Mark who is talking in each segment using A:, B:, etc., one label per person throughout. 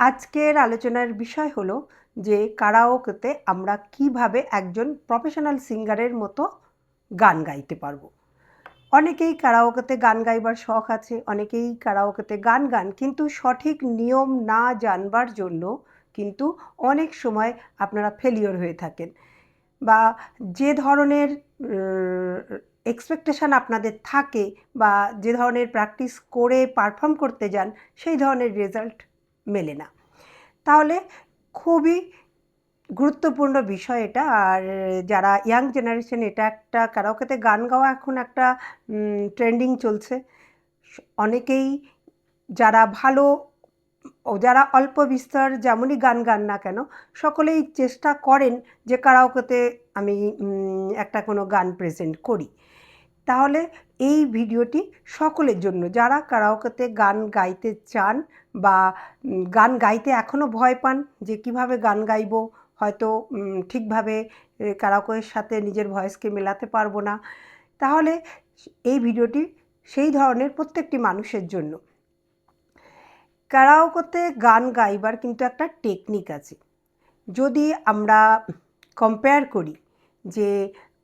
A: আজকের আলোচনার বিষয় হলো যে কারাওকেতে আমরা কীভাবে একজন প্রফেশনাল সিঙ্গারের মতো গান গাইতে পারব। অনেকেই কারাওকেতে গান গাইবার শখ আছে, অনেকেই কারাওকেতে গান গান, কিন্তু সঠিক নিয়ম না জানবার জন্য কিন্তু অনেক সময় আপনারা ফেলিওর হয়ে থাকেন বা যে ধরনের এক্সপেকটেশান আপনাদের থাকে বা যে ধরনের প্র্যাকটিস করে পারফর্ম করতে যান, সেই ধরনের রেজাল্ট মেলে না। তাহলে খুবই গুরুত্বপূর্ণ বিষয় এটা। আর যারা ইয়াং জেনারেশন এটা একটা কারাওকেতে গান গাওয়া এখন একটা ট্রেন্ডিং চলছে। অনেকেই যারা ভালো, ও যারা অল্প বিস্তর যেমনই গান গান না কেন, সকলেই চেষ্টা করেন যে কারাওকেতে আমি একটা কোনো গান প্রেজেন্ট করি। তাহলে এই ভিডিওটি সকলের জন্য। যারা কারাওকেতে গান গাইতে চান বা গান গাইতে এখনও ভয় পান যে কীভাবে গান গাইব, হয়তো ঠিকভাবে কারাওকের সাথে নিজের ভয়েসকে মেলাতে পারব না, তাহলে এই ভিডিওটি সেই ধরনের প্রত্যেকটি মানুষের জন্য। কারাওকেতে গান গাইবার কিন্তু একটা টেকনিক আছে। যদি আমরা কম্পেয়ার করি যে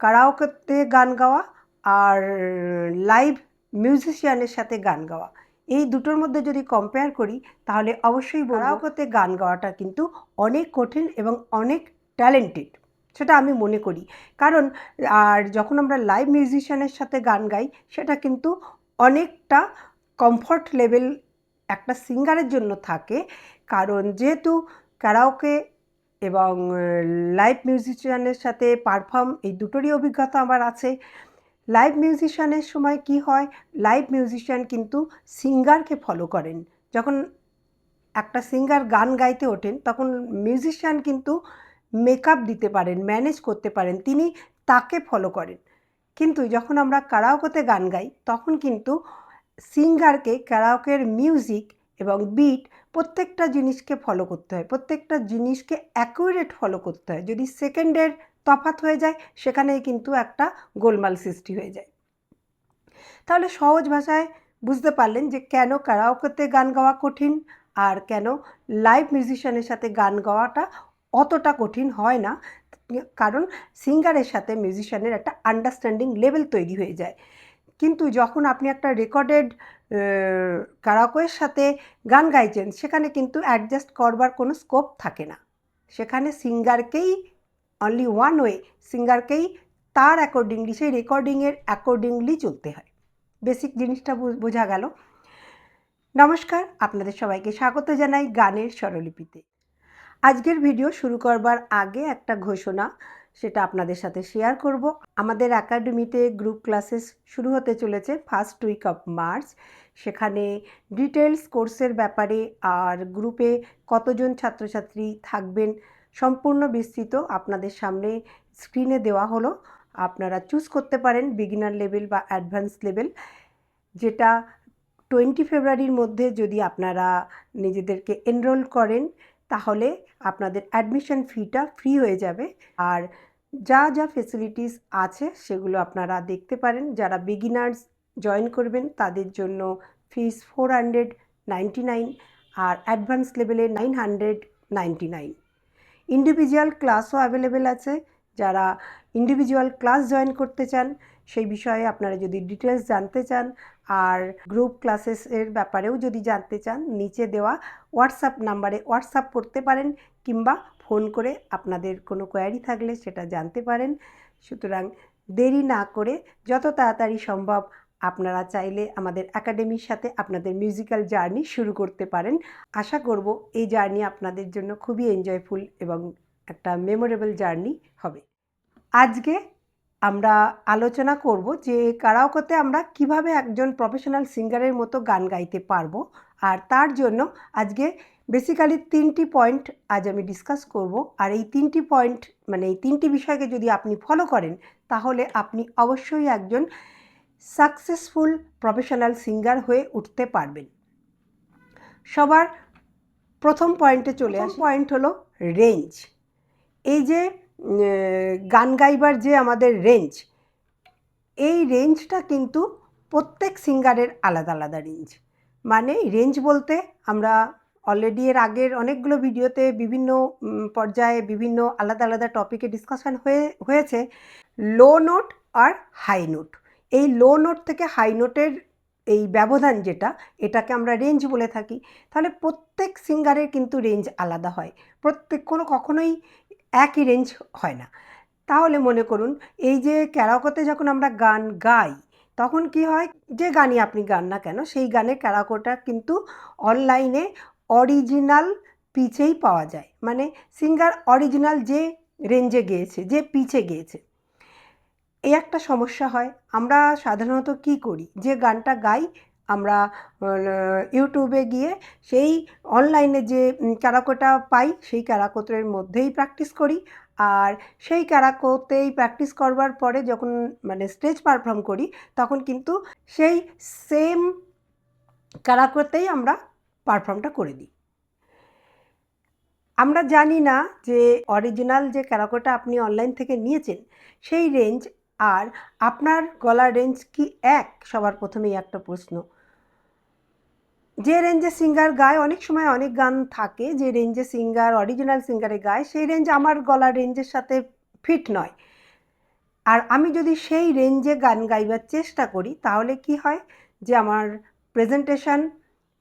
A: কারাওকেতে গান গাওয়া আর লাইভ মিউজিশিয়ানের সাথে গান গাওয়া। এই দুটোর মধ্যে যদি কম্পেয়ার করি তাহলে অবশ্যই কারাওকেতে গান গাওয়াটা কিন্তু অনেক কঠিন এবং অনেক ট্যালেন্টেড সেটা আমি মনে করি। কারণ আর যখন আমরা লাইভ মিউজিশিয়ানের সাথে গান গাই সেটা কিন্তু অনেকটা কমফর্ট লেভেল একটা সিঙ্গারের জন্য থাকে। কারণ যেহেতু ক্যারাওকে এবং লাইভ মিউজিশিয়ানের সাথে পারফর্ম এই দুটোরই অভিজ্ঞতা আমার আছে লাইভ মিউজিশিয়ানের সময় কি হয়? লাইভ মিউজিশিয়ান কিন্তু সিঙ্গারকে ফলো করেন। যখন একটা সিঙ্গার গান গাইতে ওঠেন, তখন মিউজিশিয়ান কিন্তু মেকআপ দিতে পারেন ম্যানেজ করতে পারেন, তিনি তাকে ফলো করেন। কিন্তু যখন আমরা কারাওকেতে গান গাই, তখন কিন্তু সিঙ্গারকে ক্যারাওকের মিউজিক এবং বিট প্রত্যেকটা জিনিসকে ফলো করতে হয়। প্রত্যেকটা জিনিসকে অ্যাকুরেট ফলো করতে হয়। যদি সেকেন্ডের তফাত হয়ে যায়, সেখানেই কিন্তু একটা গোলমাল সৃষ্টি হয়ে যায়। তাহলে সহজ ভাষায় বুঝতে পারলেন যে কেন কারাওকেতে গান গাওয়া কঠিন আর কেন লাইভ মিউজিশিয়ানের সাথে গান গাওয়াটা অতটা কঠিন হয় না। কারণ সিঙ্গারের সাথে মিউজিশিয়ানের একটা আন্ডারস্ট্যান্ডিং লেভেল তৈরি হয়ে যায়। কিন্তু যখন আপনি একটা রেকর্ডেড কারাকোয়ের সাথে গান গাইছেন, সেখানে কিন্তু অ্যাডজাস্ট করবার কোনো স্কোপ থাকে না। সেখানে সিঙ্গারকেই অনলি ওয়ান ওয়ে সিঙ্গারকেই তার অ্যাকর্ডিংলি সেই রেকর্ডিংয়ের অ্যাকর্ডিংলি চলতে হয়। বেসিক জিনিসটা বোঝা গেল। নমস্কার, আপনাদের সবাইকে স্বাগত জানাই গানের স্বরলিপিতে। আজকের ভিডিও শুরু করবার আগে একটা ঘোষণা, সেটা আপনাদের সাথে শেয়ার করব। আমাদের একাডেমিতে গ্রুপ ক্লাসেস শুরু হতে চলেছে ফার্স্ট উইক অফ মার্চ সেখানে ডিটেলস কোর্সের ব্যাপারে আর গ্রুপে কতজন ছাত্রছাত্রী থাকবেন সম্পূর্ণ বিস্তৃত আপনাদের সামনে স্ক্রিনে দেওয়া হলো। আপনারা চুজ করতে পারেন বিগিনার লেভেল বা অ্যাডভান্স লেভেল যেটা টোয়েন্টি ফেব্রুয়ারির মধ্যে যদি আপনারা নিজেদেরকে এনরোল করেন, তাহলে আপনাদের অ্যাডমিশন ফিটা ফ্রি হয়ে যাবে। আর যা যা ফেসিলিটিস আছে, সেগুলো আপনারা দেখতে পারেন। যারা বিগিনার্স জয়েন করবেন, তাদের জন্য fees four hundred ninety nine আর অ্যাডভান্স লেভেলে nine hundred ninety nine individual ক্লাসও অ্যাভেলেবেল আছে। যারা ইন্ডিভিজুয়াল ক্লাস জয়েন করতে চান, সেই বিষয়ে আপনারা যদি ডিটেলস জানতে চান, আর গ্রুপ ক্লাসেসের ব্যাপারেও যদি জানতে চান, নিচে দেওয়া হোয়াটসঅ্যাপ নাম্বারে হোয়াটসঅ্যাপ করতে পারেন, কিংবা ফোন করে আপনাদের কোনো কোয়ারি থাকলে সেটা জানতে পারেন। সুতরাং দেরি না করে যত তাড়াতাড়ি সম্ভব আপনারা চাইলে আমাদের একাডেমির সাথে আপনাদের মিউজিক্যাল জার্নি শুরু করতে পারেন। আশা করব এই জার্নি আপনাদের জন্য খুবই এনজয়ফুল এবং একটা মেমোরেবল জার্নি হবে। আজকে আমরা আলোচনা করব যে কারাওকেতে আমরা কীভাবে একজন প্রফেশনাল সিঙ্গারের মতো গান গাইতে পারব। আর তার জন্য আজকে বেসিক্যালি তিনটি পয়েন্ট আজ আমি ডিসকাস করব। আর এই তিনটি পয়েন্ট মানে এই তিনটি বিষয়কে যদি আপনি ফলো করেন, তাহলে আপনি অবশ্যই একজন সাকসেসফুল প্রফেশনাল সিঙ্গার হয়ে উঠতে পারবেন। সবার প্রথম পয়েন্টে চলে আসে। পয়েন্ট হলো রেঞ্জ। এই যে গান গাইবার যে আমাদের রেঞ্জ এই রেঞ্জটা কিন্তু প্রত্যেক সিঙ্গারের আলাদা আলাদা রেঞ্জ। মানে রেঞ্জ বলতে আমরা অলরেডি এর আগের অনেকগুলো ভিডিওতে বিভিন্ন পর্যায়ে বিভিন্ন আলাদা আলাদা টপিকে ডিসকাশন হয়ে হয়েছে লো নোট আর হাই নোট এই লো নোট থেকে হাই নোটের এই ব্যবধান যেটা, এটাকে আমরা রেঞ্জ বলে থাকি, তাহলে প্রত্যেক সিঙ্গারের কিন্তু রেঞ্জ আলাদা হয়। প্রত্যেক, কোনো কখনোই একই রেঞ্জ হয় না। তাহলে মনে করুন, এই যে ক্যারাকোতে যখন আমরা গান গাই, তখন কি হয়, যে গানই আপনি গান না কেন, সেই গানের ক্যারাকোটা কিন্তু অনলাইনে অরিজিনাল পিচেই পাওয়া যায়। মানে সিঙ্গার অরিজিনাল যে রেঞ্জে গেয়েছে, যে পিচে গেয়েছে এই একটা সমস্যা হয়। আমরা সাধারণত কি করি? যে গানটা গাই, আমরা ইউটিউবে গিয়ে সেই অনলাইনে যে ক্যারাকোটা পাই, সেই ক্যারাকোতের মধ্যেই প্র্যাকটিস করি। আর সেই ক্যারাকোতেই প্র্যাকটিস করবার পরে যখন মানে স্টেজ পারফর্ম করি, তখন কিন্তু সেই সেম ক্যারাকোতেই আমরা পারফর্মটা করে দিই। আমরা জানি না যে অরিজিনাল যে ক্যারাকোটা আপনি অনলাইন থেকে নিয়েছেন, সেই রেঞ্জ আর আপনার গলার রেঞ্জ কি এক? সবার প্রথমেই একটা প্রশ্ন। যে রেঞ্জে সিঙ্গার গায়, অনেক সময় অনেক গান থাকে, যে রেঞ্জে সিঙ্গার অরিজিনাল সিঙ্গারে গায়, সেই রেঞ্জ আমার গলার রেঞ্জের সাথে ফিট নয়। আর আমি যদি সেই রেঞ্জে গান গাইবার চেষ্টা করি, তাহলে কি হয়? যে আমার প্রেজেন্টেশন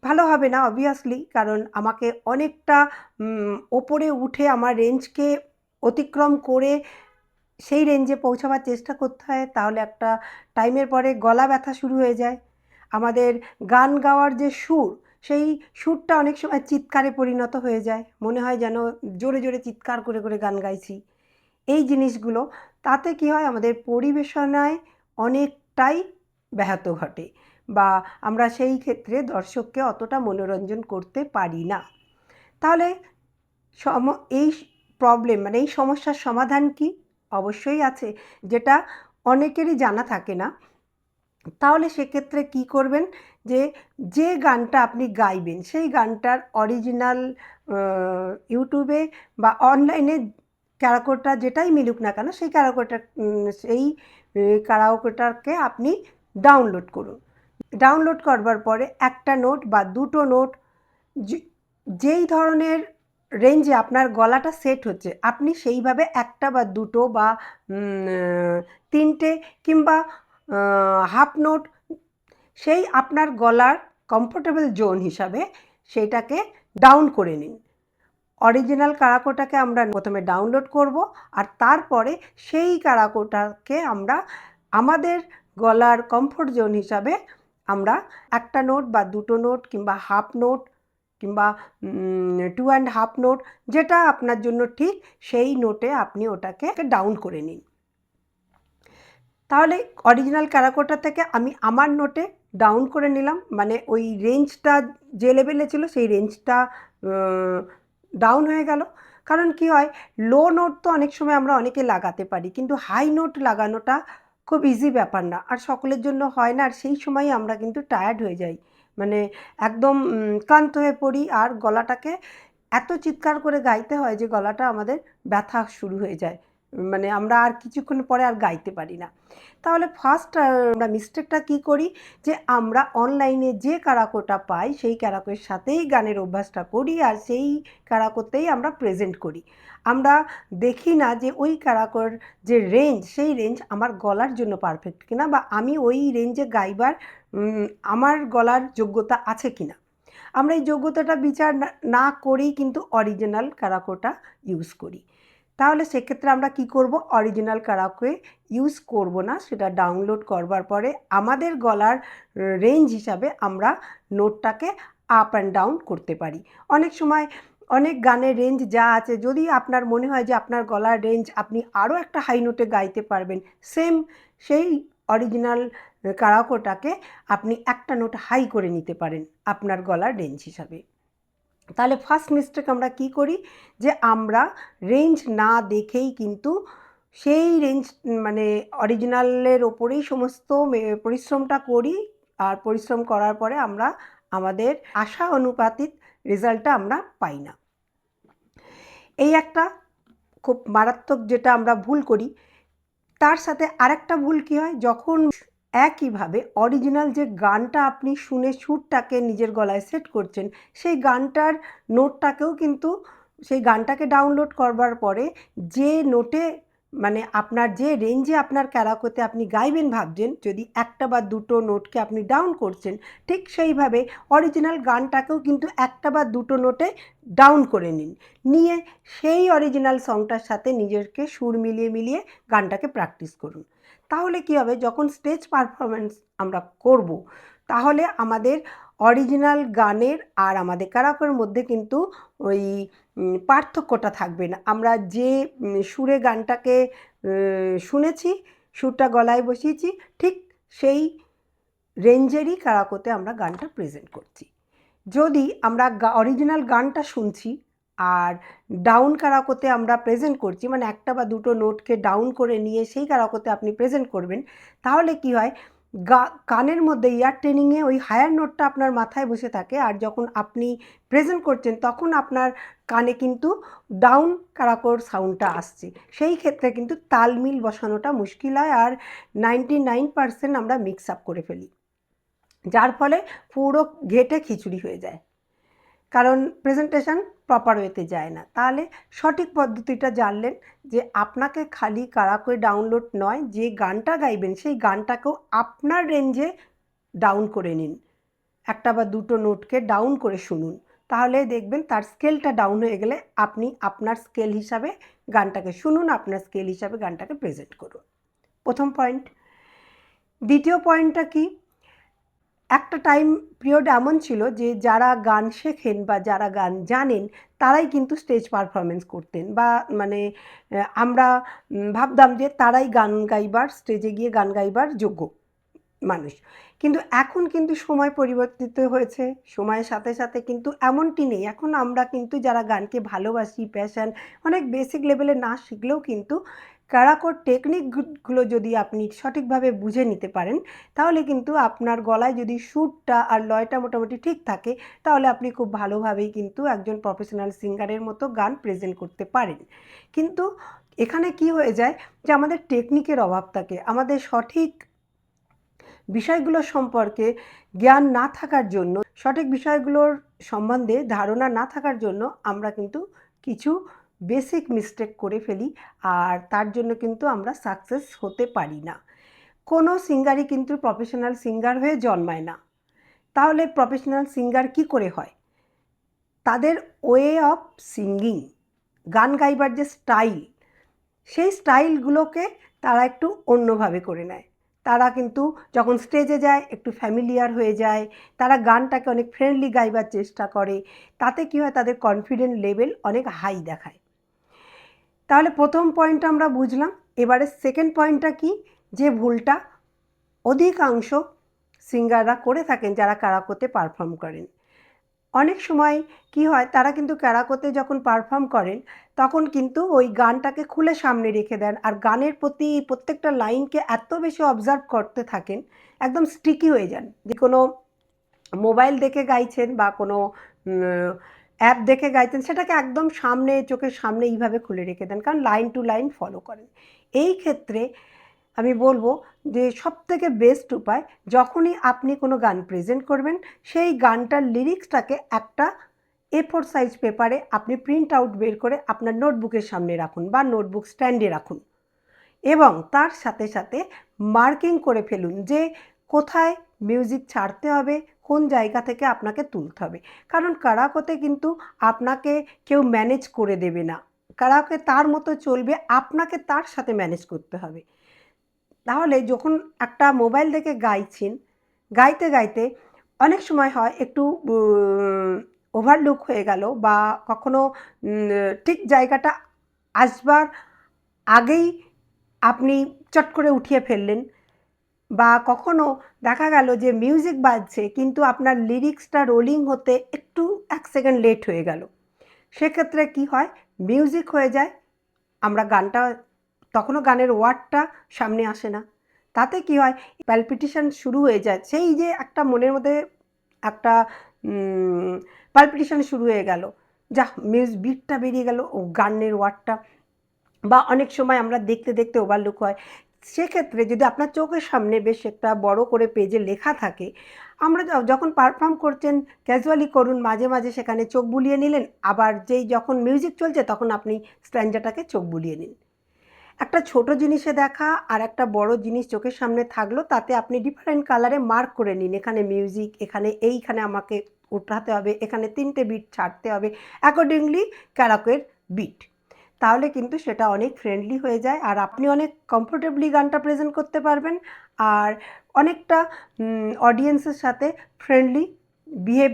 A: ভালো হবে না অবভিয়াসলি কারণ আমাকে অনেকটা ওপরে উঠে আমার রেঞ্জকে অতিক্রম করে সেই রেঞ্জে পৌঁছাবার চেষ্টা করতে হয়, তাহলে একটা টাইমের পরে গলা ব্যথা শুরু হয়ে যায়। আমাদের গান গাওয়ার যে সুর, সেই সুরটা অনেক সময় চিৎকারে পরিণত হয়ে যায়। মনে হয় যেন জোরে জোরে চিৎকার করে করে গান গাইছি। এই জিনিসগুলো, তাতে কি হয়, আমাদের পরিবেশনায় অনেকটাই ব্যাহত ঘটে বা আমরা সেই ক্ষেত্রে দর্শককে অতটা মনোরঞ্জন করতে পারি না। তাহলে সম, এই প্রবলেম মানে এই সমস্যার সমাধান কি? অবশ্যই আছে, যেটা অনেকেরই জানা থাকে না। তাহলে সেক্ষেত্রে কি করবেন যে যে গানটা আপনি গাইবেন, সেই গানটার অরিজিনাল ইউটিউবে বা অনলাইনে ক্যারাকোটা যেটাই মিলুক না কেন, সেই ক্যারাকোটা সেই ক্যারাকোটাকে আপনি ডাউনলোড করুন। ডাউনলোড করবার পরে একটা নোট বা দুটো নোট যেই ধরনের রেঞ্জে আপনার গলাটা সেট হচ্ছে। আপনি সেইভাবে একটা বা দুটো বা তিনটে কিংবা হাফ নোট সেই আপনার গলার কমফোর্টেবল জোন হিসাবে সেইটাকে ডাউন করে নিন। অরিজিনাল কারাকোটাকে আমরা প্রথমে ডাউনলোড করব আর তারপরে সেই কারাকোটাকে আমরা আমাদের গলার কমফোর্ট জোন হিসাবে আমরা একটা নোট বা দুটো নোট কিংবা হাফ নোট কিংবা টু অ্যান্ড হাফ নোট যেটা আপনার জন্য ঠিক সেই নোটে আপনি ওটাকে ডাউন করে নিন। তাহলে অরিজিনাল ক্যারাকোটা থেকে আমি আমার নোটে ডাউন করে নিলাম মানে ওই রেঞ্জটা যে লেভেলে ছিল সেই রেঞ্জটা ডাউন হয়ে গেল। কারণ কি হয় লো নোট তো অনেক সময় আমরা অনেকে লাগাতে পারি, কিন্তু হাই নোট লাগানোটা খুব ইজি ব্যাপার না। আর সকলের জন্য হয় না, আর সেই সময় আমরা কিন্তু টায়ার্ড হয়ে যাই। মানে একদম ক্লান্ত হয়ে পড়ি আর গলাটাকে এত চিৎকার করে গাইতে হয় যে গলাটা আমাদের ব্যথা শুরু হয়ে যায়। মানে আমরা আর কিছুক্ষণ পরে আর গাইতে পারি না। তাহলে ফার্স্ট আমরা মিস্টেকটা কি করি? যে আমরা অনলাইনে যে কারাকোটা পাই, সেই কারাকোর সাথেই গানের অভ্যাসটা করি আর সেই কারাকোতেই আমরা প্রেজেন্ট করি। আমরা দেখি না যে ওই কারাকোর যে রেঞ্জ সেই রেঞ্জ আমার গলার জন্য পারফেক্ট কিনা বা আমি ওই রেঞ্জে গাইবার আমার গলার যোগ্যতা আছে কি না আমরা এই যোগ্যতাটা বিচার না- করেই কিন্তু অরিজিনাল কারাকোটা ইউজ করি। তাহলে সেক্ষেত্রে আমরা কি করব? অরিজিনাল কারাওকে ইউজ করব না, সেটা ডাউনলোড করবার পরে আমাদের গলার রেঞ্জ হিসাবে আমরা নোটটাকে আপ অ্যান্ড ডাউন করতে পারি। অনেক সময় অনেক গানের রেঞ্জ যা আছে, যদি আপনার মনে হয় যে আপনার গলার রেঞ্জ আপনি আরও একটা হাই নোটে গাইতে পারবেন সেম সেই অরিজিনাল কারাকোটাকে আপনি একটা নোট হাই করে নিতে পারেন আপনার গলার রেঞ্জ হিসাবে। তাহলে ফার্স্ট মিস্টেক আমরা কি করি? যে আমরা রেঞ্জ না দেখেই কিন্তু সেই রেঞ্জ মানে অরিজিনালের ওপরেই সমস্ত পরিশ্রমটা করি আর পরিশ্রম করার পরে আমরা আমাদের আশা অনুপাতিত রেজাল্টটা আমরা পাই না। এই একটা খুব মারাত্মক যেটা আমরা ভুল করি, তার সাথে আরেকটা ভুল কী হয়? যখন একইভাবে অরিজিনাল যে গানটা আপনি শুনে সুরটাকে নিজের গলায় সেট করছেন, সেই গানটার নোটটাকেও কিন্তু, সেই গানটাকে ডাউনলোড করবার পরে যে নোটে মানে আপনার যে রেঞ্জে আপনার ক্যারাকোতে আপনি গাইবেন ভাবছেন, যদি একটা বা দুটো নোটকে আপনি ডাউন করছেন, ঠিক সেইভাবে অরিজিনাল গানটাকেও কিন্তু একটা বা দুটো নোটে ডাউন করে নিন। নিয়ে সেই অরিজিনাল সংটার সাথে নিজেকে সুর মিলিয়ে মিলিয়ে গানটাকে প্র্যাকটিস করুন। তাহলে কী হবে? যখন স্টেজ পারফরমেন্স আমরা করব, তাহলে আমাদের অরিজিনাল গানের আর আমাদের কারাকোর মধ্যে কিন্তু ওই পার্থক্যটা থাকবে না। আমরা যে সুরে গানটাকে শুনেছি, সুরটা গলায় বসিয়েছি, ঠিক সেই রেঞ্জেরই কারাকোতে আমরা গানটা প্রেজেন্ট করছি। যদি আমরা অরিজিনাল গানটা শুনছি আর ডাউন কারাকোতে আমরা প্রেজেন্ট করছি মানে একটা বা দুটো নোটকে ডাউন করে নিয়ে সেই কারাকোতে আপনি প্রেজেন্ট করবেন, তাহলে কি হয়? গা, কানের মধ্যে ইয়ার ট্রেনিংয়ে ওই হায়ার নোটটা আপনার মাথায় বসে থাকে, আর যখন আপনি প্রেজেন্ট করছেন তখন আপনার কানে কিন্তু ডাউন কারাকোর সাউন্ডটা আসছে। সেই ক্ষেত্রে কিন্তু তালমিল বসানোটা মুশকিল হয়, আর নাইনটি নাইন পার্সেন্ট আমরা মিক্স আপ করে ফেলি। যার ফলে পুরো ঘেটে খিচুড়ি হয়ে যায়। কারণ প্রেজেন্টেশন প্রপার ওয়েতে যায় না। তাহলে সঠিক পদ্ধতিটা জানলেন যে আপনাকে খালি কারাকোয় ডাউনলোড নয়, যে গানটা গাইবেন সেই গানটাকেও আপনার রেঞ্জে ডাউন করে নিন। একটা বা দুটো নোটকে ডাউন করে শুনুন। তাহলে দেখবেন তার স্কেলটা ডাউন হয়ে গেলে আপনি আপনার স্কেল হিসাবে গানটাকে শুনুন, আপনার স্কেল হিসাবে গানটাকে প্রেজেন্ট করুন। প্রথম পয়েন্ট দ্বিতীয় পয়েন্টটা কি? একটা টাইম পিরিয়ড এমন ছিল যে যারা গান শেখেন বা যারা গান জানেন, তারাই কিন্তু স্টেজ পারফরমেন্স করতেন বা মানে আমরা ভাবতাম যে তারাই গান গাইবার স্টেজে গিয়ে গান গাইবার যোগ্য মানুষ। কিন্তু এখন কিন্তু সময় পরিবর্তিত হয়েছে, সময়ের সাথে সাথে কিন্তু এমনটি নেই। এখন আমরা কিন্তু যারা গানকে ভালোবাসি প্যাশন অনেক বেসিক লেভেলে না শিখলেও কিন্তু কারাকোর টেকনিকগুলো যদি আপনি সঠিকভাবে বুঝে নিতে পারেন, তাহলে কিন্তু আপনার গলায় যদি সুরটা আর লয়টা মোটামুটি ঠিক থাকে, তাহলে আপনি খুব ভালোভাবেই কিন্তু একজন প্রফেশনাল সিঙ্গারের মতো গান প্রেজেন্ট করতে পারেন। কিন্তু এখানে কি হয়ে যায় যে আমাদের টেকনিকের অভাব থাকে। আমাদের সঠিক বিষয়গুলো সম্পর্কে জ্ঞান না থাকার জন্য, সঠিক বিষয়গুলোর সম্বন্ধে ধারণা না থাকার জন্য আমরা কিন্তু কিছু বেসিক মিস্টেক করে ফেলি, আর তার জন্য কিন্তু আমরা সাকসেস হতে পারি না। কোনো সিঙ্গারই কিন্তু প্রফেশনাল সিঙ্গার হয়ে জন্মায় না। তাহলে প্রফেশনাল সিঙ্গার কি করে হয়? তাদের ওয়ে অফ সিঙ্গিং গান গাইবার যে স্টাইল সেই স্টাইলগুলোকে তারা একটু অন্যভাবে করে নেয়। তারা কিন্তু যখন স্টেজে যায়, একটু ফ্যামিলিয়ার হয়ে যায়, তারা গানটাকে অনেক ফ্রেন্ডলি গাইবার চেষ্টা করে, তাতে কী হয়? তাদের কনফিডেন্ট লেভেল অনেক হাই দেখায়। তাহলে প্রথম পয়েন্টটা আমরা বুঝলাম। এবারে সেকেন্ড পয়েন্টটা কি? যে ভুলটা অধিকাংশ সিঙ্গাররা করে থাকেন, যারা কারাকোতে পারফর্ম করেন। অনেক সময় কি হয়, তারা কিন্তু ক্যারাকোতে যখন পারফর্ম করেন, তখন কিন্তু ওই গানটাকে খুলে সামনে রেখে দেন আর গানের প্রতি প্রত্যেকটা লাইনকে এত বেশি অবজার্ভ করতে থাকেন, একদম স্টিকি হয়ে যান। যে কোনো মোবাইল দেখে গাইছেন বা কোনো অ্যাপ দেখে গাইতেন, সেটাকে একদম সামনে, চোখের সামনে এইভাবে খুলে রেখে দেন। কারণ লাইন টু লাইন ফলো করেন। এই ক্ষেত্রে আমি বলব যে সব থেকে বেস্ট উপায়, যখনই আপনি কোনো গান প্রেজেন্ট করবেন, সেই গানটার লিরিক্সটাকে একটা এ ফোর সাইজ পেপারে আপনি প্রিন্ট আউট বের করে আপনার নোটবুকের সামনে রাখুন বা নোটবুক স্ট্যান্ডে রাখুন। এবং তার সাথে সাথে মার্কিং করে ফেলুন যে কোথায় মিউজিক ছাড়তে হবে, কোন জায়গা থেকে আপনাকে তুলতে হবে। কারণ কারাকোতে কিন্তু আপনাকে কেউ ম্যানেজ করে দেবে না। কারাকে তার মতো চলবে, আপনাকে তার সাথে ম্যানেজ করতে হবে। তাহলে যখন একটা মোবাইল দেখে গাইছেন, গাইতে গাইতে অনেক সময় হয় একটু ওভারলুক হয়ে গেল বা কখনো ঠিক জায়গাটা আসবার আগেই আপনি চট করে উঠিয়ে ফেললেন। বা কখনো দেখা গেল যে মিউজিক বাজছে, কিন্তু আপনার লিরিক্সটা রোলিং হতে একটু এক সেকেন্ড লেট হয়ে গেল। সেক্ষেত্রে কি হয়? মিউজিক হয়ে যায়, আমরা গানটা, তখনও গানের ওয়ার্ডটা সামনে আসে না। তাতে কি হয়? প্যালপিটেশন শুরু হয়ে যায়। সেই যে একটা মনের মধ্যে একটা পালপিটেশন শুরু হয়ে গেল। যা মিউজ বিটটা বেরিয়ে গেল, ও গানের ওয়ার্ডটা বা অনেক সময় আমরা দেখতে দেখতে ওভারলুক হয়। সেক্ষেত্রে যদি আপনার চোখের সামনে বেশ একটা বড় করে পেজে লেখা থাকে, আমরা যখন পারফর্ম করছেন ক্যাজুয়ালি করুন, মাঝে মাঝে সেখানে চোখ বুলিয়ে নিলেন, আবার যেই যখন মিউজিক চলছে তখন আপনি স্ট্যান্ডাটাকে চোখ বুলিয়ে নিন। একটা ছোট জিনিসে দেখা আর একটা বড় জিনিস চোখের সামনে থাকল, তাতে আপনি ডিফারেন্ট কালারে মার্ক করে নিন, এখানে মিউজিক এখানে এইখানে আমাকে উঠাতে হবে, এখানে তিনটে বিট ছাড়তে হবে অ্যাকর্ডিংলি ক্যারাকের বিট তাহলে কিন্তু সেটা অনেক ফ্রেন্ডলি হয়ে যায়। আর আপনি অনেক কমফোর্টেবলি গানটা প্রেজেন্ট করতে পারবেন। আর অনেকটা অডিয়েন্সের সাথে ফ্রেন্ডলি বিহেভ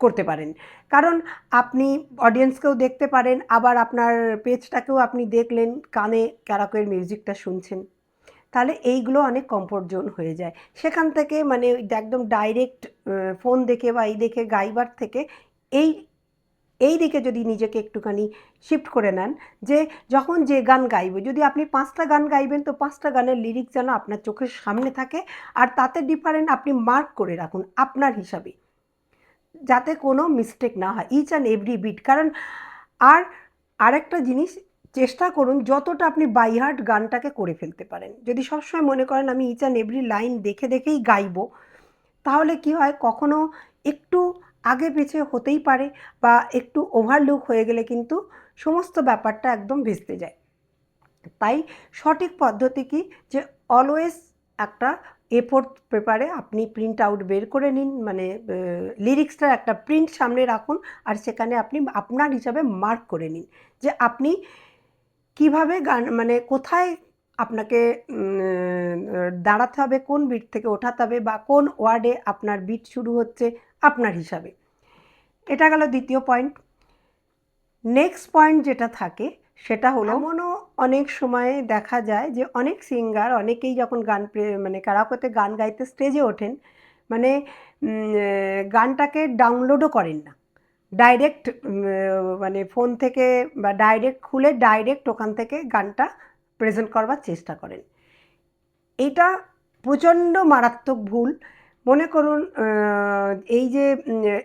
A: করতে পারেন। কারণ আপনি অডিয়েন্সকেও দেখতে পারেন, আবার আপনার পেজটাকেও আপনি দেখলেন, কানে ক্যারাকের মিউজিকটা শুনছেন। তাহলে এইগুলো অনেক কমফোর্ট জোন হয়ে যায়। সেখান থেকে মানে একদম ডাইরেক্ট ফোন দেখে বা এই দেখে গাইবার থেকে এই এই দিকে যদি নিজেকে একটুখানি শিফট করে নেন, যে যখন যে গান গাইবে, যদি আপনি পাঁচটা গান গাইবেন, তো পাঁচটা গানের লিরিক্স যেন আপনার চোখের সামনে থাকে আর তাতে ডিফারেন্ট আপনি মার্ক করে রাখুন আপনার হিসাবে। যাতে কোনো মিস্টেক না হয় ইচ অ্যান্ড এভরি বিট কারণ আর আরেকটা জিনিস, চেষ্টা করুন যতটা আপনি বাইহার্ট গানটাকে করে ফেলতে পারেন। যদি সবসময় মনে করেন আমি ইচ অ্যান্ড এভরি লাইন দেখে দেখেই গাইবো, তাহলে কি হয়, কখনো একটু আগে পিছে হতেই পারে বা একটু ওভারলুক হয়ে গেলে কিন্তু সমস্ত ব্যাপারটা একদম ভেস্তে যায়। তাই সঠিক পদ্ধতি কি? যে অলওয়েজ একটা এ ফোর পেপারে আপনি প্রিন্ট আউট বের করে নিন মানে লিরিক্সটার একটা প্রিন্ট সামনে রাখুন আর সেখানে আপনি আপনার হিসাবে মার্ক করে নিন। যে আপনি কীভাবে গান মানে কোথায় আপনাকে দাঁড়াতে হবে, কোন বিট থেকে ওঠাতে হবে বা কোন ওয়ার্ডে আপনার বিট শুরু হচ্ছে আপনার হিসাবে। এটা গেল দ্বিতীয় পয়েন্ট নেক্সট পয়েন্ট যেটা থাকে সেটা হলো এমনও অনেক সময়ে দেখা যায় যে অনেক সিঙ্গার অনেকেই যখন গান মানে কারাওকেতে গান গাইতে স্টেজে ওঠেন মানে গানটাকে ডাউনলোডও করেন না। ডাইরেক্ট মানে ফোন থেকে বা ডাইরেক্ট খুলে ডাইরেক্ট ওখান থেকে গানটা প্রেজেন্ট করবার চেষ্টা করেন। এটা প্রচণ্ড মারাত্মক ভুল। মনে করুন এই যে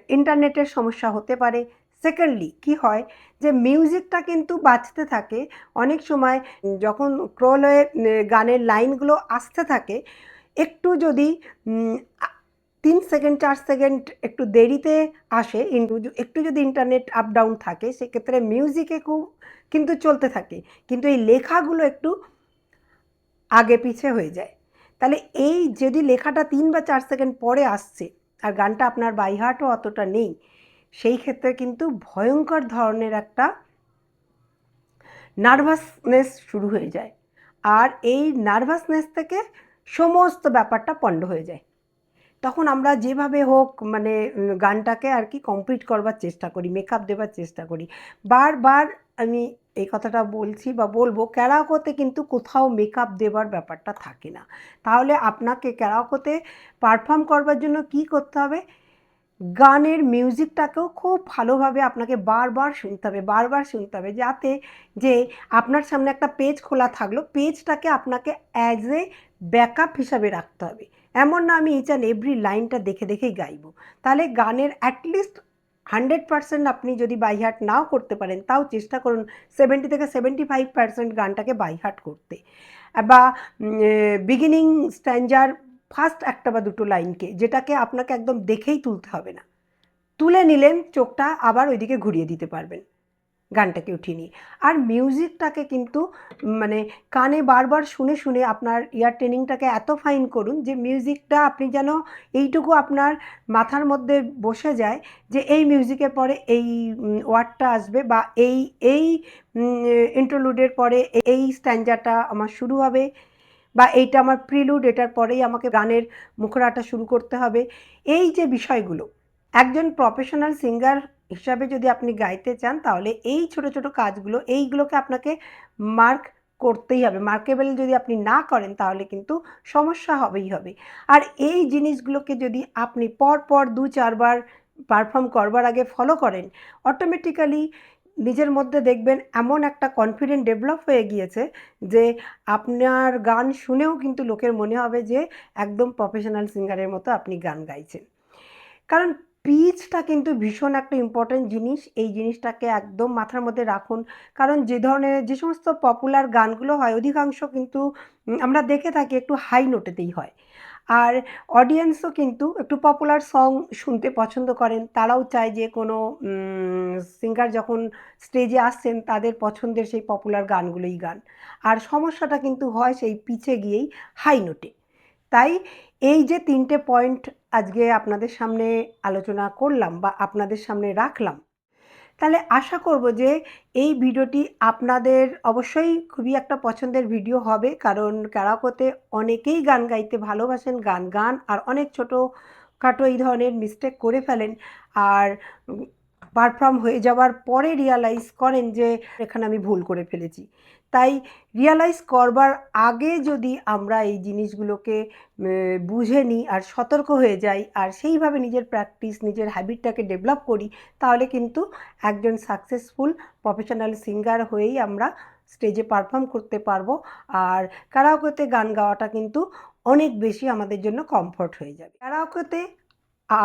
A: ইন্টারনেটের সমস্যা হতে পারে। সেকেন্ডলি কি হয় যে মিউজিকটা কিন্তু বাজতে থাকে। অনেক সময় যখন ক্রল উম, গানের লাইনগুলো আসতে থাকে একটু যদি তিন সেকেন্ড চার সেকেন্ড একটু দেরিতে আসে একটু যদি ইন্টারনেট আপ ডাউন থাকে সেক্ষেত্রে মিউজিকে খুব কিন্তু চলতে থাকে। কিন্তু এই লেখাগুলো একটু আগে পিছে হয়ে যায়। তাহলে এই যদি লেখাটা তিন বা চার সেকেন্ড পরে আসছে, আর গানটা আপনার বাইহার্টও অতটা নেই, সেই ক্ষেত্রে কিন্তু ভয়ঙ্কর ধরনের একটা নার্ভাসনেস শুরু হয়ে যায়। আর এই নার্ভাসনেস থেকে সমস্ত ব্যাপারটা পণ্ড হয়ে যায়। তখন আমরা যেভাবে হোক মানে গানটাকে আর কি কমপ্লিট করবার চেষ্টা করি মেকআপ দেবার চেষ্টা করি। বারবার আমি এই কথাটা বলছি বা বলব ক্যারাকোতে কিন্তু কোথাও মেকআপ দেবার ব্যাপারটা থাকে না। তাহলে আপনাকে ক্যারাকোতে পারফর্ম করবার জন্য কি করতে হবে? গানের মিউজিকটাকেও খুব ভালোভাবে আপনাকে বারবার শুনতে হবে, বারবার শুনতে হবে, যাতে যে আপনার সামনে একটা পেজ খোলা থাকল পেজটাকে আপনাকে অ্যাজ এ ব্যাকআপ হিসাবে রাখতে হবে। এমন না আমি ইচ অ্যান্ড এভরি লাইনটা দেখে দেখেই গাইবো। তাহলে গানের অ্যাটলিস্ট হান্ড্রেড পার্সেন্ট আপনি যদি বাই বাইহার্ট নাও করতে পারেন, তাও চেষ্টা করুন সেভেন্টি থেকে সেভেন্টি ফাইভ পার্সেন্ট গানটাকে বাইহার্ট করতে। বা বিগিনিং স্ট্যান্ডার ফার্স্ট একটা বা দুটো লাইনকে যেটাকে আপনাকে একদম দেখেই তুলতে হবে না। তুলে নিলেন, চোখটা আবার ওইদিকে ঘুরিয়ে দিতে পারবেন। গানটাকে উঠিয়ে নিয়ে আর মিউজিকটাকে কিন্তু মানে কানে বারবার শুনে শুনে আপনার ইয়ার ট্রেনিংটাকে এত ফাইন করুন যে মিউজিকটা আপনি যেন এইটুকু আপনার মাথার মধ্যে বসে যায় যে এই মিউজিকের পরে এই ওয়ার্ডটা আসবে বা এই এই ইন্টারলুডের পরে এই স্ট্যান্ডারটা আমার শুরু হবে বা এইটা আমার প্রিলুড এটার পরেই আমাকে গানের মুখরাটা শুরু করতে হবে। এই যে বিষয়গুলো, একজন প্রফেশনাল সিঙ্গার হিসাবে যদি আপনি গাইতে চান, তাহলে এই ছোট ছোট কাজগুলো, এইগুলোকে আপনাকে মার্ক করতেই হবে। মার্কেবেল যদি আপনি না করেন, তাহলে কিন্তু সমস্যা হবেই হবে। আর এই জিনিসগুলোকে যদি আপনি পর পর দু, চারবার পারফর্ম করবার আগে ফলো করেন অটোমেটিক্যালি নিজের মধ্যে দেখবেন এমন একটা কনফিডেন্ট ডেভেলপ হয়ে গিয়েছে যে আপনার গান শুনেও কিন্তু লোকের মনে হবে যে একদম প্রফেশনাল সিঙ্গারের মতো আপনি গান গাইছেন। কারণ পিচটা কিন্তু ভীষণ একটা ইম্পর্ট্যান্ট জিনিস। এই জিনিসটাকে একদম মাথার মধ্যে রাখুন। কারণ যে ধরনের, যে সমস্ত পপুলার গানগুলো হয়, অধিকাংশ কিন্তু আমরা দেখে থাকি একটু হাই নোটেতেই হয়। আর অডিয়েন্সও কিন্তু একটু পপুলার সং শুনতে পছন্দ করেন। তারাও চায় যে কোনো সিঙ্গার যখন স্টেজে আসছেন, তাদের পছন্দের সেই পপুলার গানগুলোই গান। আর সমস্যাটা কিন্তু হয় সেই পিছে গিয়েই হাই নোটে তাই এই যে তিনটে পয়েন্ট আজকে আপনাদের সামনে আলোচনা করলাম বা আপনাদের সামনে রাখলাম, তাহলে আশা করব যে এই ভিডিওটি আপনাদের অবশ্যই খুবই একটা পছন্দের ভিডিও হবে। কারণ ক্যারাকোতে অনেকেই গান গাইতে ভালোবাসেন, গান গান আর অনেক ছোটো খাটো এই ধরনের মিস্টেক করে ফেলেন আর পারফর্ম হয়ে যাওয়ার পরে রিয়ালাইজ করেন যে এখানে আমি ভুল করে ফেলেছি। তাই রিয়ালাইজ করবার আগে যদি আমরা এই জিনিসগুলোকে বুঝে নিই আর সতর্ক হয়ে যাই আর সেইভাবে নিজের প্র্যাকটিস নিজের হ্যাবিটটাকে ডেভেলপ করি, তাহলে কিন্তু একজন সাকসেসফুল প্রফেশনাল সিঙ্গার হয়েই আমরা স্টেজে পারফর্ম করতে পারব। আর ক্যারাওকেতে গান গাওয়াটা কিন্তু অনেক বেশি আমাদের জন্য কমফর্ট হয়ে যাবে। ক্যারাওকেতে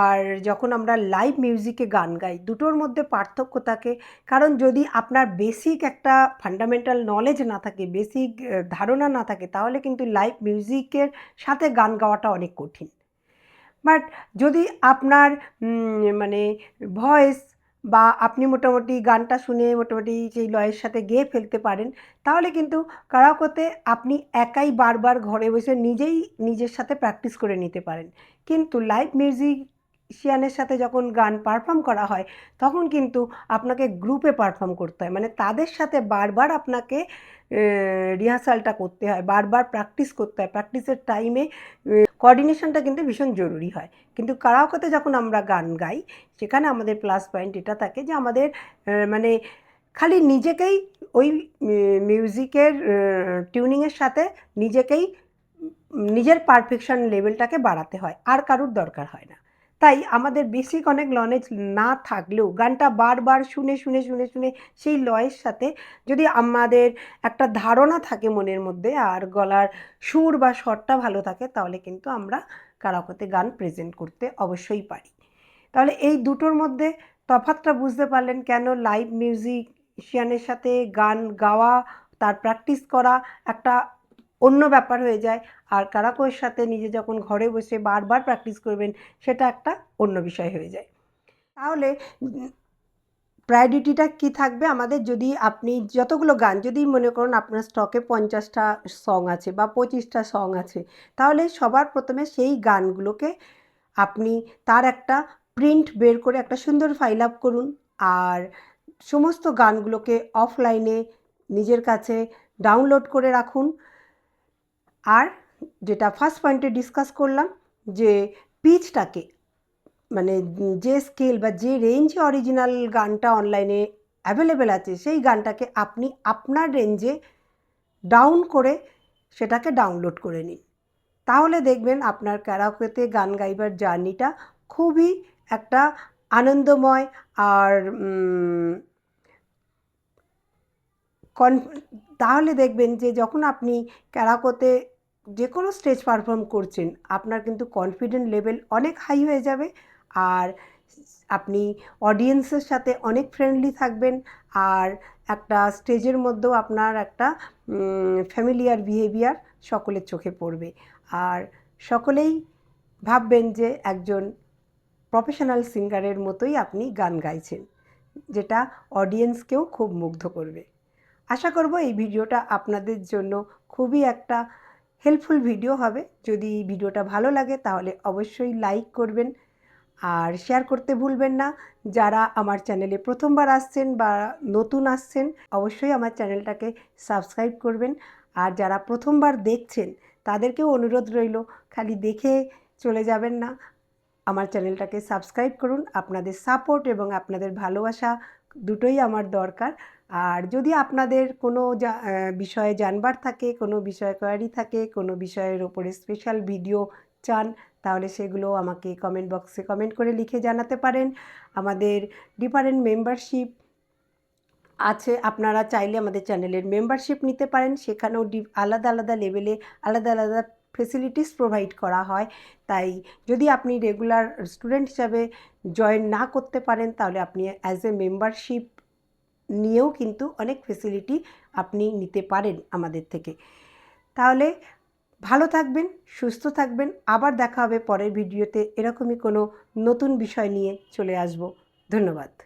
A: আর যখন আমরা লাইভ মিউজিকে গান গাই, দুটোর মধ্যে পার্থক্য থাকে। কারণ যদি আপনার বেসিক একটা ফান্ডামেন্টাল নলেজ না থাকে বেসিক ধারণা না থাকে, তাহলে কিন্তু লাইভ মিউজিকের সাথে গান গাওয়াটা অনেক কঠিন। বাট যদি আপনার মানে ভয়েস বা আপনি মোটামুটি গানটা শুনে মোটামুটি সেই লয়ের সাথে গেয়ে ফেলতে পারেন, তাহলে কিন্তু কারাওকেতে আপনি একাই বারবার ঘরে বসে নিজেই নিজের সাথে প্র্যাকটিস করে নিতে পারেন। কিন্তু লাইভ মিউজিশিয়ানের সাথে যখন গান পারফর্ম করা হয়, তখন কিন্তু আপনাকে গ্রুপে পারফর্ম করতে হয়। মানে তাদের সাথে বারবার আপনাকে রিহার্সালটা করতে হয়, বারবার প্র্যাকটিস করতে হয়। প্র্যাকটিসের টাইমে কোঅর্ডিনেশনটা কিন্তু ভীষণ জরুরি হয়। কিন্তু কারাওকেতে যখন আমরা গান গাই, সেখানে আমাদের প্লাস পয়েন্ট এটা থাকে যে আমাদের মানে খালি নিজেকেই ওই মিউজিকের টিউনিংয়ের সাথে নিজেকেই নিজের পারফেকশন লেভেলটাকে বাড়াতে হয়। আর কারুর দরকার হয় না। তাই আমাদের বেসিক অনেক নলেজ না থাকলেও গানটা বারবার শুনে শুনে শুনে শুনে সেই লয়ের সাথে যদি আমাদের একটা ধারণা থাকে মনের মধ্যে আর গলার সুর বা স্বরটা ভালো থাকে তাহলে কিন্তু আমরা কারাওকেতে গান প্রেজেন্ট করতে অবশ্যই পারি। তাহলে এই দুটোর মধ্যে তফাৎটা বুঝতে পারলেন কেন লাইভ মিউজিশিয়ানের সাথে গান গাওয়া, তার প্র্যাকটিস করা একটা অন্য ব্যাপার হয়ে যায়। আর কারাকোর সাথে নিজে যখন ঘরে বসে বারবার প্র্যাকটিস করবেন, সেটা একটা অন্য বিষয় হয়ে যায়। তাহলে প্রায়োরিটিটা কি থাকবে আমাদের? যদি আপনি যতগুলো গান, যদি মনে করুন আপনার স্টকে পঞ্চাশটা সং আছে বা পঁচিশটা সং আছে, তাহলে সবার প্রথমে সেই গানগুলোকে আপনি তার একটা প্রিন্ট বের করে একটা সুন্দর ফাইল আপ করুন। আর সমস্ত গানগুলোকে অফলাইনে নিজের কাছে ডাউনলোড করে রাখুন। আর যেটা ফার্স্ট পয়েন্টে ডিসকাস করলাম যে পিচটাকে মানে যে স্কেল বা যে রেঞ্জে অরিজিনাল গানটা অনলাইনে অ্যাভেলেবেল আছে, সেই গানটাকে আপনি আপনার রেঞ্জে ডাউন করে সেটাকে ডাউনলোড করে নিন। তাহলে দেখবেন আপনার ক্যারাওকেতে গান গাইবার জার্নিটা খুবই একটা আনন্দময় আর কন তাহলে দেখবেন যে যখন আপনি ক্যারাকোতে যে কোনো স্টেজ পারফর্ম করছেন, আপনার কিন্তু কনফিডেন্ট লেভেল অনেক হাই হয়ে যাবে। আর আপনি অডিয়েন্সের সাথে অনেক ফ্রেন্ডলি থাকবেন। আর একটা স্টেজের মধ্যেও আপনার একটা ফ্যামিলিয়ার বিহেভিয়ার সকলের চোখে পড়বে। আর সকলেই ভাববেন যে একজন প্রফেশনাল সিঙ্গারের মতোই আপনি গান গাইছেন, যেটা অডিয়েন্সকেও খুব মুগ্ধ করবে। আশা করব এই ভিডিওটা আপনাদের জন্য খুবই একটা হেল্পফুল ভিডিও হবে। যদি ভিডিওটা ভালো লাগে, তাহলে অবশ্যই লাইক করবেন। আর শেয়ার করতে ভুলবেন না। যারা আমার চ্যানেলে প্রথমবার আসছেন বা নতুন আসছেন, অবশ্যই আমার চ্যানেলটাকে সাবস্ক্রাইব করবেন। আর যারা প্রথমবার দেখছেন, তাদেরকেও অনুরোধ রইল, খালি দেখে চলে যাবেন না। আমার চ্যানেলটাকে সাবস্ক্রাইব করুন। আপনাদের সাপোর্ট এবং আপনাদের ভালোবাসা দুটোই আমার দরকার। আর যদি আপনাদের কোনো বিষয়ে জানবার থাকে, কোনো বিষয়ে কোয়ারি থাকে, কোনো বিষয়ের ওপরে স্পেশাল ভিডিও চান, তাহলে সেগুলো আমাকে কমেন্ট বক্সে কমেন্ট করে লিখে জানাতে পারেন। আমাদের ডিফারেন্ট মেম্বারশিপ আছে, আপনারা চাইলে আমাদের চ্যানেলের মেম্বারশিপ নিতে পারেন। সেখানেও আলাদা আলাদা লেভেলে আলাদা আলাদা ফেসিলিটিস প্রোভাইড করা হয়। তাই যদি আপনি রেগুলার স্টুডেন্ট হিসাবে জয়েন না করতে পারেন, তাহলে আপনি অ্যাজ এ মেম্বারশিপ নিয়েও কিন্তু অনেক ফেসিলিটি আপনি নিতে পারেন আমাদের থেকে। তাহলে ভালো থাকবেন, সুস্থ থাকবেন। আবার দেখা হবে পরের ভিডিওতে এরকমই কোনো নতুন বিষয় নিয়ে চলে আসব। ধন্যবাদ।